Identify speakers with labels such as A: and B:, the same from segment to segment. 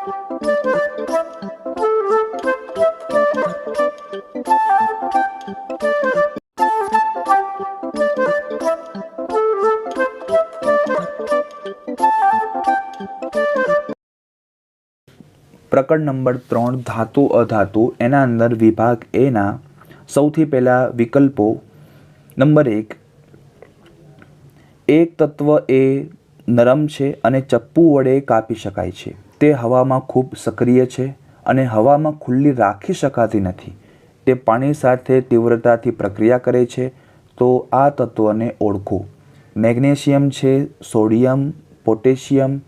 A: પ્રકરણ નંબર ત્રણ, ધાતુ, અધાતુ, એના અંદર વિભાગ એના સૌથી પહેલાં વિકલ્પો. નંબર એક એક તત્વ એ નરમ છે અને ચપ્પુ વડે કાપી શકાય છે. તે હવામાં ખૂબ સક્રિય છે અને હવામાં ખુલ્લી રાખી શકાતી નથી. તે પાણી સાથે તીવ્રતાથી પ્રક્રિયા કરે છે, તો આ તત્વને ઓળખો. મેગ્નેશિયમ છે, સોડિયમ, પોટેશિયમ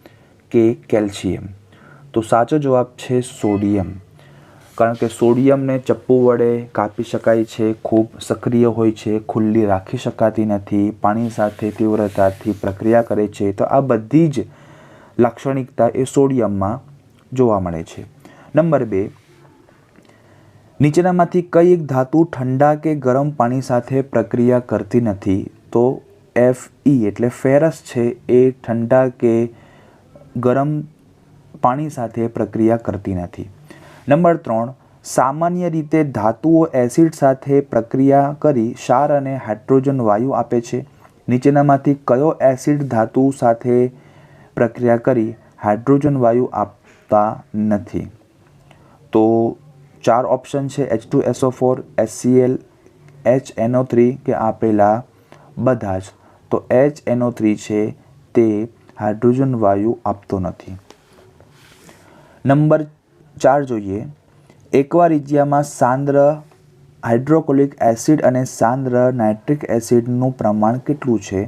A: કે કેલ્શિયમ. તો સાચો જવાબ છે સોડિયમ. કારણ કે સોડિયમને ચપ્પુ વડે કાપી શકાય છે, ખૂબ સક્રિય હોય છે, ખુલ્લી રાખી શકાતી નથી, પાણી સાથે તીવ્રતાથી પ્રક્રિયા કરે છે, તો આ બધી જ લાક્ષણિકતા એ સોડિયમમાં જોવા મળે છે. નંબર બે, નીચેનામાંથી કઈ એક ધાતુ ઠંડા કે ગરમ પાણી સાથે પ્રક્રિયા કરતી નથી, તો એફ ઈ એટલે ફેરસ છે એ ઠંડા કે ગરમ પાણી સાથે પ્રક્રિયા કરતી નથી. નંબર ત્રણ, સામાન્ય રીતે ધાતુઓ એસિડ સાથે પ્રક્રિયા કરી ક્ષાર અને હાઇડ્રોજન વાયુ આપે છે. નીચેનામાંથી કયો એસિડ ધાતુ સાથે પ્રક્રિયા કરી હાઇડ્રોજન વાયુ આપતા નથી. તો ચાર ઓપ્શન છે H two S O four H C L H N O three કે આપેલા બધા જ. તો એચ એનઓ થ્રી છે તે હાઇડ્રોજન વાયુ આપતો નથી. નંબર ચાર જોઈએ. એક્વારિજિયામાં સાંદ્ર હાઇડ્રોક્લોરિક એસિડ અને સાંદ્ર નાઇટ્રિક એસિડનું પ્રમાણ કેટલું છે?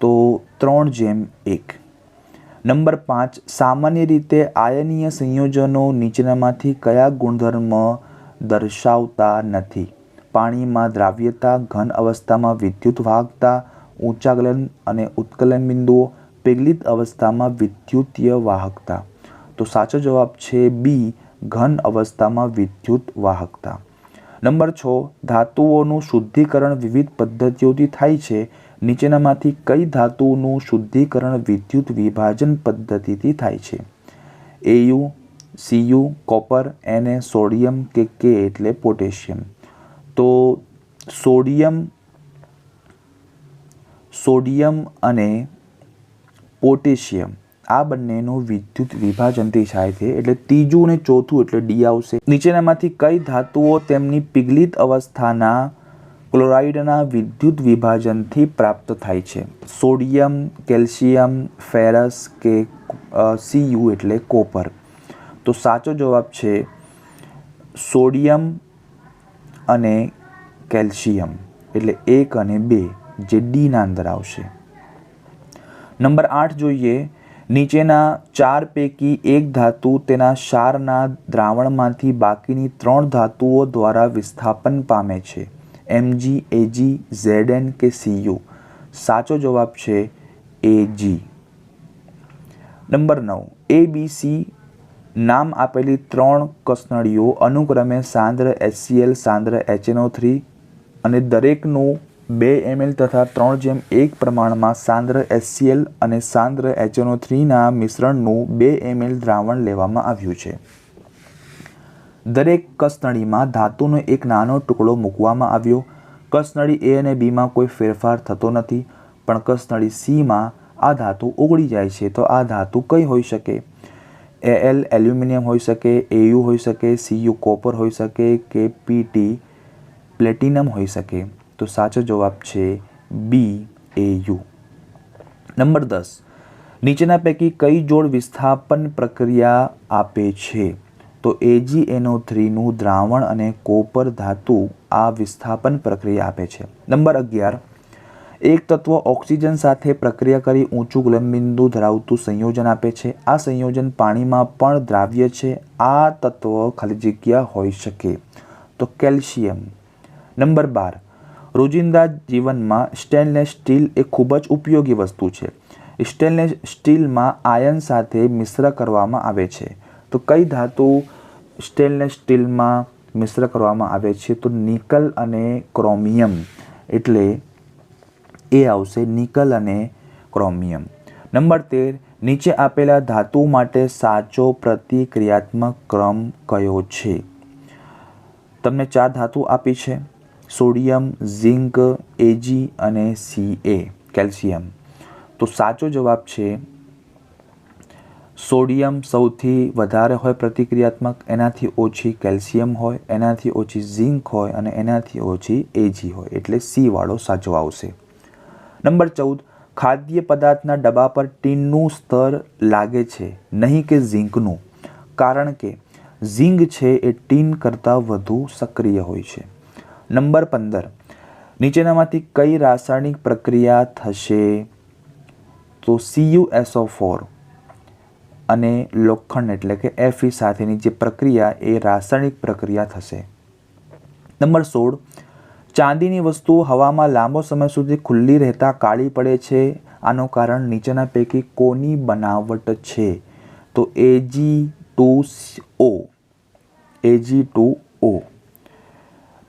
A: તો ત્રણ જેમ એક. નંબર પાંચ, સામાન્ય રીતે આયનીય સંયોજનો નીચેનામાંથી કયા ગુણધર્મ દર્શાવતા નથી? પાણીમાં દ્રાવ્યતા, ઘન અવસ્થામાં વિદ્યુત વાહકતા ઊંચા ગલન અને ઉત્કલન બિંદુઓ, પીગલિત અવસ્થામાં વિદ્યુતીય વાહકતા. તો સાચો જવાબ છે બી, ઘન અવસ્થામાં વિદ્યુત વાહકતા. નંબર છ, ધાતુઓનું શુદ્ધિકરણ વિવિધ પદ્ધતિઓથી થાય છે. નીચેનામાંથી કઈ ધાતુનું શુદ્ધિકરણ વિદ્યુત વિભાજન પદ્ધતિથી થાય છે? એયુ સીયુ કોપર એને સોડિયમ કે કે એટલે પોટેશિયમ તો સોડિયમ સોડિયમ અને પોટેશિયમ આ બંનેનું વિદ્યુત વિભાજનથી થાય છે. એટલે ત્રીજું અને ચોથું એટલે ડી આવશે. નીચેનામાંથી કઈ ધાતુઓ તેમની પિગલિત અવસ્થાના ક્લોરાઇડના વિદ્યુત વિભાજનથી પ્રાપ્ત થાય છે. સોડિયમ, કેલ્શિયમ, ફેરસ કે સીયુ એટલે કોપર. તો સાચો જવાબ છે સોડિયમ અને કેલ્શિયમ એટલે એક અને બે, જે ડીના અંદર આવશે. નંબર આઠ જોઈએ. નીચેના ચાર પૈકી એક ધાતુ તેના ક્ષારના દ્રાવણમાંથી બાકીની ત્રણ ધાતુઓ દ્વારા વિસ્થાપન પામે છે. એમજી એજી ઝેડએન કે સીયુ સાચો જવાબ છે એજી નંબર નવ. એ બી સી નામ આપેલી ત્રણ કસનળીઓ અનુક્રમે સાંદ્ર એચસીએલ સાંદ્ર એચએનઓ થ્રી અને દરેકનું બે એમએલ તથા ત્રણ જેમ એક પ્રમાણમાં સાંદ્ર એચસીએલ અને સાંદ્ર એચએનઓ થ્રીના મિશ્રણનું બે એમએલ દ્રાવણ લેવામાં આવ્યું છે. દરેક કસનળીમાં ધાતુનો એક નાનો ટુકડો મૂકવામાં આવ્યો. કસનળી એ અને બીમાં કોઈ ફેરફાર થતો નથી, પણ કસનળી સીમાં આ ધાતુ ઓગળી જાય છે તો આ ધાતુ કઈ હોઈ શકે? એલ એલ્યુમિનિયમ હોઈ શકે એયુ હોઈ શકે સીયુ કોપર હોઈ શકે કે પીટી પ્લેટિનમ હોઈ શકે? તો સાચો જવાબ છે બી, એ યુ. નંબર દસ. નીચેના પૈકી કઈ જોડ વિસ્થાપન પ્રક્રિયા આપે છે? તો એજીએનઓ થ્રીનું દ્રાવણ અને કોપર ધાતુ આ વિસ્થાપન પ્રક્રિયા આપે છે. નંબર અગિયાર. એક તત્વ ઓક્સિજન સાથે પ્રક્રિયા કરી ઊંચું ગલનબિંદુ ધરાવતું સંયોજન આપે છે. આ સંયોજન પાણીમાં પણ દ્રાવ્ય છે. આ તત્વ ખાલી જગ્યા હોઈ શકે. તો કેલ્શિયમ. નંબર બાર. રોજિંદા જીવનમાં સ્ટેનલેસ સ્ટીલ એ ખૂબ જ ઉપયોગી વસ્તુ છે. સ્ટેનલેસ સ્ટીલમાં આયન સાથે મિશ્ર કરવામાં આવે છે. તો કઈ ધાતુ સ્ટેનલેસ સ્ટીલમાં મિશ્ર કરવામાં આવે છે? તો નિકલ અને ક્રોમિયમ. એટલે એ આવશે નિકલ અને ક્રોમિયમ. નંબર તેર, નીચે આપેલા ધાતુ માટે સાચો પ્રતિક્રિયાત્મક ક્રમ કયો છે? તમને ચાર ધાતુ આપી છે. સોડિયમ, ઝિંક એજી અને સી એ કેલ્શિયમ. તો સાચો જવાબ છે સોડિયમ સૌથી વધારે હોય પ્રતિક્રિયાત્મક, એનાથી ઓછી કેલ્શિયમ હોય, એનાથી ઓછી ઝિંક હોય અને એનાથી ઓછી એજી હોય, એટલે સીવાળો સાચો આવશે. નંબર ચૌદ, ખાદ્ય પદાર્થના ડબ્બા પર ટીનનું સ્તર લાગે છે, નહીં કે ઝિંકનું. કારણ કે ઝીંક છે એ ટીન કરતાં વધુ સક્રિય હોય છે. નંબર પંદર, નીચેનામાંથી કઈ રાસાયણિક પ્રક્રિયા થશે? તો સીયુએસઓ ફોર અને લોખંડ એટલે કે એફી સાથેની જે પ્રક્રિયા, એ રાસાયણિક પ્રક્રિયા થશે. નંબર સોળ. ચાંદીની વસ્તુ હવામાં લાંબો સમય સુધી ખુલ્લી રહેતા કાળી પડે છે. આનું કારણ નીચેના પૈકી કોની બનાવટ છે? તો AG two O AG two O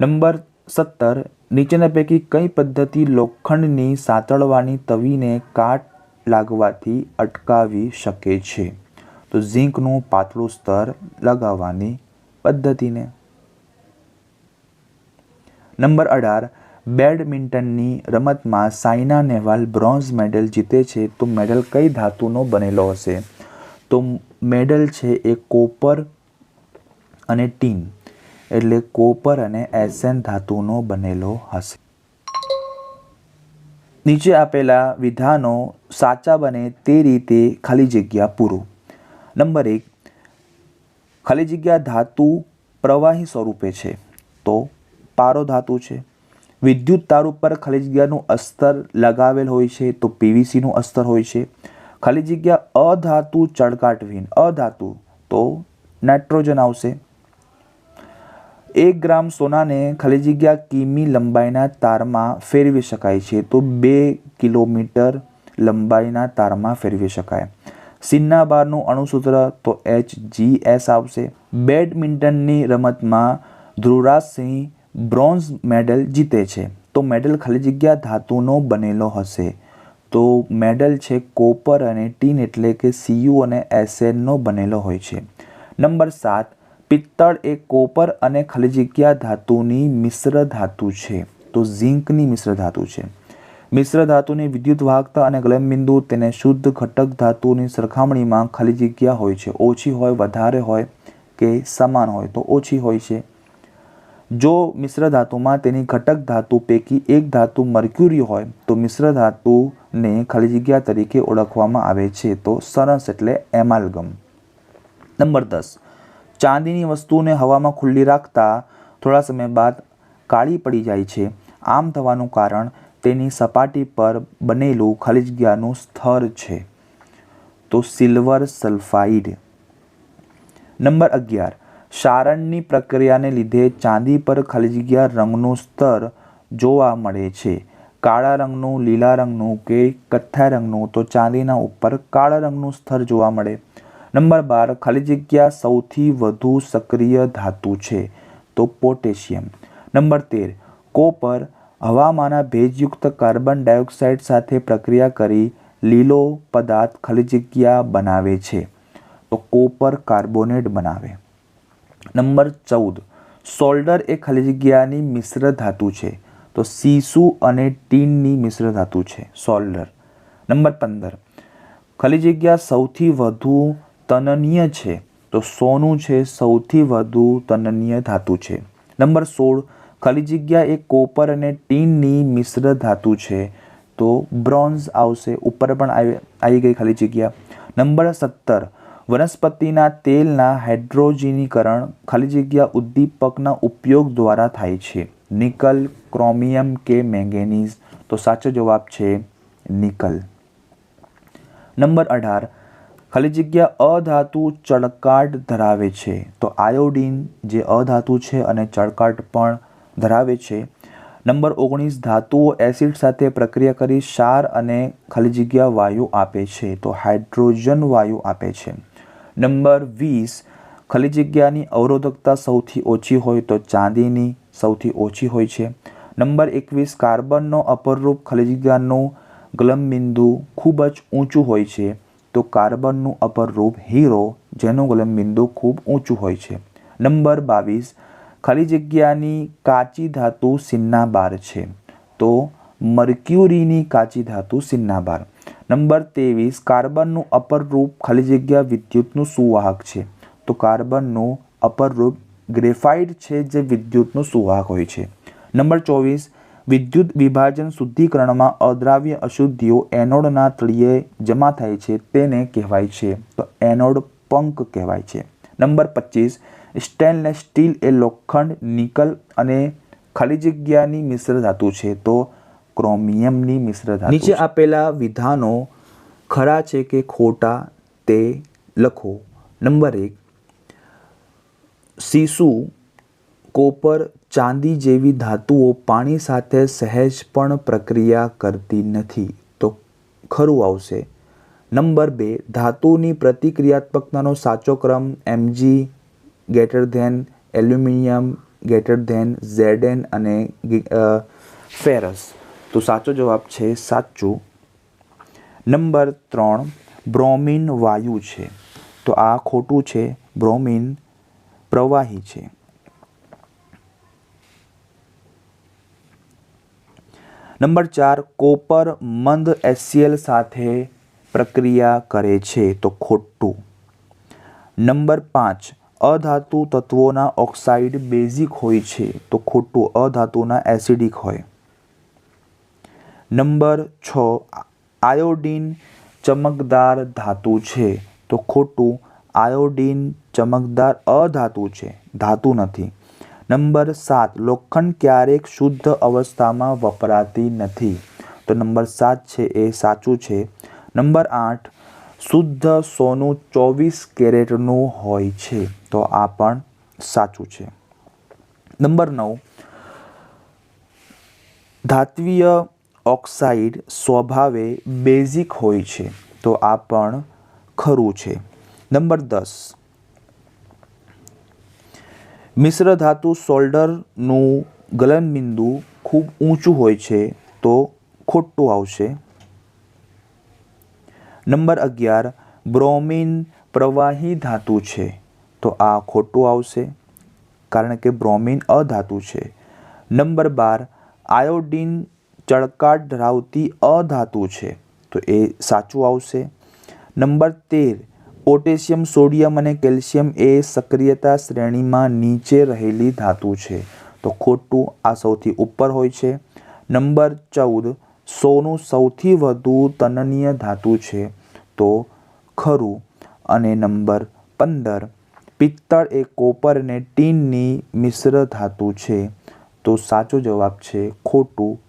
A: number સત્તર. નીચેના પૈકી કઈ પદ્ધતિ લોખંડની સાતળવાની તવીને કાટ લાગવાથી અટકાવી શકે છે? તો ઝીંકનું પાતળું સ્તર લગાવવાની પદ્ધતિને. નંબર અઢાર, બેડમિન્ટનની રમતમાં સાયના નેહવાલ બ્રોન્ઝ મેડલ જીતે છે તો મેડલ કઈ ધાતુનો બનેલો હશે? તો મેડલ છે એ કોપર અને ટીન, એટલે કોપર અને એસેન ધાતુનો બનેલો હશે. નીચે આપેલા વિધાનો સાચા બને તે રીતે ખાલી જગ્યા પૂરું. નંબર એક, ખાલી જગ્યા ધાતુ પ્રવાહી સ્વરૂપે છે, તો પારો ધાતુ છે. વિદ્યુત તાર ઉપર ખાલી જગ્યાનું અસ્તર લગાવેલ હોય છે, તો પીવીસીનું અસ્તર હોય છે. ખાલી જગ્યા અધાતુ ચળકાટવિહીન અધાતુ, તો નાઇટ્રોજન આવશે. એક ગ્રામ સોનાને ખાલી જગ્યા કિમી લંબાઈના તારમાં ફેરવી શકાય છે, તો બે કિલોમીટર લંબાઈના તારમાં ફેરવી શકાય. સિન્ના બારનું અણુસૂત્ર તો એચ જી એસ આવશે. બેડમિન્ટનની રમતમાં ધ્રુવરાજસિંહ બ્રોન્ઝ મેડલ જીતે છે. તો મેડલ ખાલી જગ્યા ધાતુનો બનેલો હશે. તો મેડલ છે કોપર અને ટીન એટલે કે સીયુ અને એસએનનો બનેલો હોય છે. નંબર સાત, પિત્તળ એ કોપર અને ખાલી જગ્યા ધાતુની મિશ્ર ધાતુ છે. તો ઝીંકની મિશ્ર ધાતુ છે. મિશ્ર ધાતુની વિદ્યુત વાહકતા અને ગલનબિંદુ તેને શુદ્ધ ઘટક ધાતુની સરખામણીમાં ખાલી જગ્યા હોય છે. ઓછી હોય, વધારે હોય કે સમાન હોય તો ઓછી હોય છે. જો મિશ્ર ધાતુમાં તેની ઘટક ધાતુ પૈકી એક ધાતુ મર્ક્યુરી હોય, તો મિશ્ર ધાતુને ખાલી જગ્યા તરીકે ઓળખવામાં આવે છે તો સરસ એટલે એમાલગમ. નંબર દસ. ચાંદીની વસ્તુને હવામાં ખુલ્લી રાખતા થોડા સમય બાદ કાળી પડી જાય છે. આમ થવાનું કારણ તેની સપાટી પર બનેલું ખાલી જગ્યાનું સ્તર છે. તો સિલ્વર સલ્ફાઇડ. નંબર અગિયાર. સારણની પ્રક્રિયાને લીધે ચાંદી પર ખાલી જગ્યા રંગનું સ્તર જોવા મળે છે. કાળા રંગનું, લીલા રંગનું કે કથ્થાઈ રંગનું તો ચાંદીના ઉપર કાળા રંગનું સ્તર જોવા મળે. નંબર બાર. ખાલી જગ્યા સૌથી વધુ સક્રિય ધાતુ છે. તો પોટેશિયમ. નંબર તેર. કોપર હવામાંના ભેજયુક્ત કાર્બન ડાયોક્સાઇડ સાથે પ્રક્રિયા કરી લીલો પદાર્થ ખાલી જગ્યા બનાવે છે તો કોપર કાર્બોનેટ બનાવે. નંબર ચૌદ, સોલ્ડર એ ખાલી જગ્યાની મિશ્ર ધાતુ છે તો સીસુ અને ટીનની મિશ્ર ધાતુ છે, સોલ્ડર. નંબર પંદર, ખાલી જગ્યા સૌથી વધુ તનનીય છે તો સોનું છે સૌથી વધુ તનનીય ધાતુ છે. નંબર સોળ ખાલી જગ્યા એ કોપર અને ટીનની મિશ્ર ધાતુ છે. તો બ્રોન્ઝ આવશે, ઉપર પણ આવી ગઈ ખાલી જગ્યા નંબર સત્તર. વનસ્પતિના તેલના હાઇડ્રોજીનીકરણ ખાલી જગ્યા ઉદ્દીપકના ઉપયોગ દ્વારા થાય છે. નિકલ, ક્રોમિયમ કે મેંગેનીઝ. તો સાચો જવાબ છે નિકલ. નંબર અઢાર. ખાલી જગ્યા અધાતુ ચળકાટ ધરાવે છે. તો આયોડિન જે અધાતુ છે અને ચળકાટ પણ ધરાવે છે. નંબર ઓગણીસ, ધાતુઓ એસિડ સાથે પ્રક્રિયા કરી ક્ષાર અને ખાલી જગ્યા વાયુ આપે છે, તો હાઇડ્રોજન વાયુ આપે છે. નંબર વીસ, ખાલી જગ્યાની અવરોધકતા સૌથી ઓછી હોય તો ચાંદીની સૌથી ઓછી હોય છે. નંબર એકવીસ, કાર્બનનો અપરરૂપ ખાલી જગ્યાનું ગલમબિંદુ ખૂબ જ ઊંચું હોય છે, તો કાર્બનનું અપરરૂપ હીરો, જેનું ગલનબિંદુ ખૂબ ઊંચું હોય છે. નંબર બાવીસ ખાલી જગ્યાની કાચી ધાતુ સિન્નાબાર છે. તો મર્ક્યુરીની કાચી ધાતુ સિન્નાબાર. નંબર ત્રેવીસ, કાર્બનનું અપર રૂપ ખાલી જગ્યા વિદ્યુતનું સુવાહક છે. તો કાર્બનનું અપર રૂપ ગ્રેફાઇટ છે જે વિદ્યુતનું સુવાહક હોય છે. નંબર ચોવીસ, વિદ્યુત વિભાજન શુદ્ધિકરણમાં અદ્રાવ્ય અશુદ્ધિઓ એનોડના તળિયે જમા થાય છે તેને કહેવાય છે. તો એનોડ પંક કહેવાય છે. નંબર પચીસ સ્ટેનલેસ સ્ટીલ એ લોખંડ નિકલ અને ખાલી જગ્યાની મિશ્ર ધાતુ છે તો ક્રોમિયમની મિશ્ર ધાતુ નીચે આપેલા વિધાનો ખરા છે કે ખોટા તે લખો. નંબર એક સીસુ કોપર ચાંદી જેવી ધાતુઓ પાણી સાથે સહેજ પણ પ્રક્રિયા કરતી નથી તો ખરું આવશે. નંબર બે ધાતુની પ્રતિક્રિયાત્મકતાનો સાચો ક્રમ M G greater than aluminium greater than Z N અને ફેરસ તો સાચો જવાબ છે સાચું. નંબર ત્રણ, બ્રોમિન વાયુ છે. તો આ ખોટું છે, બ્રોમિન પ્રવાહી છે. નંબર ચાર, કોપર મંદ એસીએલ સાથે પ્રક્રિયા કરે છે, તો ખોટું. નંબર પાંચ અધાતુ તત્વોના ઓક્સાઇડ બેઝિક હોય છે, તો ખોટું અધાતુના એસિડિક હોય. નંબર છ, આયોડીન ચમકદાર ધાતુ છે, તો ખોટું આયોડીન ચમકદાર અધાતુ છે, ધાતુ નથી. નંબર સાત, લોખંડ ક્યારેક શુદ્ધ અવસ્થામાં વપરાતી નથી, તો નંબર સાત છે એ સાચું છે. નંબર આઠ શુદ્ધ સોનું ચોવીસ કેરેટનું હોય છે, તો આ પણ સાચું છે. નંબર નવ. ધાત્વીય ઓક્સાઇડ સ્વભાવે બેઝિક હોય છે, તો આ પણ ખરું છે. નંબર દસ. મિશ્ર ધાતુ શોલ્ડરનું ગલનબિંદુ ખૂબ ઊંચું હોય છે, તો ખોટું આવશે. નંબર અગિયાર, બ્રોમિન પ્રવાહી ધાતુ છે. તો આ ખોટું આવશે, કારણ કે બ્રોમિન અધાતુ છે. નંબર બાર, આયોડિન ચળકાટ ધરાવતી અધાતુ છે. તો એ સાચું આવશે. નંબર તેર, પોટેશિયમ, સોડિયમ અને કેલ્શિયમ એ સક્રિયતા શ્રેણીમાં નીચે રહેલી ધાતુ છે. તો ખોટું આ સૌથી ઉપર હોય છે. નંબર ચૌદ સોનું સૌથી વધુ તનનીય ધાતુ છે, તો ખરું. અને નંબર પંદર, પિત્તળ એ કોપર અને ટીનની મિશ્ર ધાતુ છે, તો સાચો જવાબ છે ખોટું.